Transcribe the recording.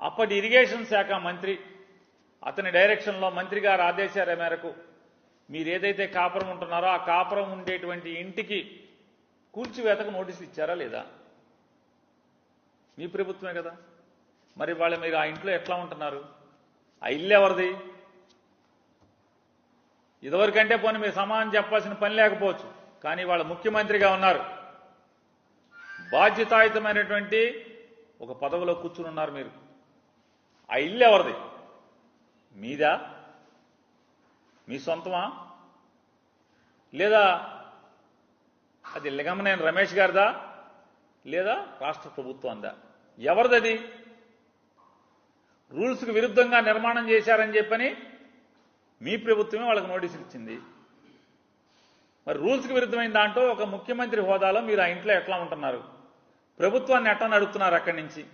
అప్పటి ఇరిగేషన్ శాఖ మంత్రి అతని డైరెక్షన్లో మంత్రి గారు ఆదేశాల మేరకు మీరు ఏదైతే కాపురం ఉంటున్నారో ఆ కాపురం ఉండేటువంటి ఇంటికి కూల్చివేతకు నోటీస్ ఇచ్చారా లేదా? మీ ప్రభుత్వమే కదా. మరి వాళ్ళు మీరు ఆ ఇంట్లో ఎట్లా ఉంటున్నారు? ఆ ఇల్లు ఎవరిది? ఇదివరకంటే పోనీ మీరు సమానం చెప్పాల్సిన పని లేకపోవచ్చు కానీ వాళ్ళ ముఖ్యమంత్రిగా ఉన్నారు. బాధ్యతాయుతమైనటువంటి ఒక పదవిలో కూర్చుని ఉన్నారు మీరు. ఆ ఇల్లు ఎవరిది? మీదా? మీ సొంతమా? లేదా అది లింగమనేని రమేష్ గారిదా? లేదా రాష్ట్ర ప్రభుత్వందా? ఎవరిదది? రూల్స్కి విరుద్ధంగా నిర్మాణం చేశారని చెప్పని మీ ప్రభుత్వమే వాళ్ళకి నోటీసులు ఇచ్చింది. మరి రూల్స్కి విరుద్ధమైన దాంట్లో ఒక ముఖ్యమంత్రి హోదాలో మీరు ఆ ఇంట్లో ఎట్లా ఉంటున్నారు? ప్రభుత్వాన్ని ఎట్లా నడుపుతున్నారు అక్కడి నుంచి?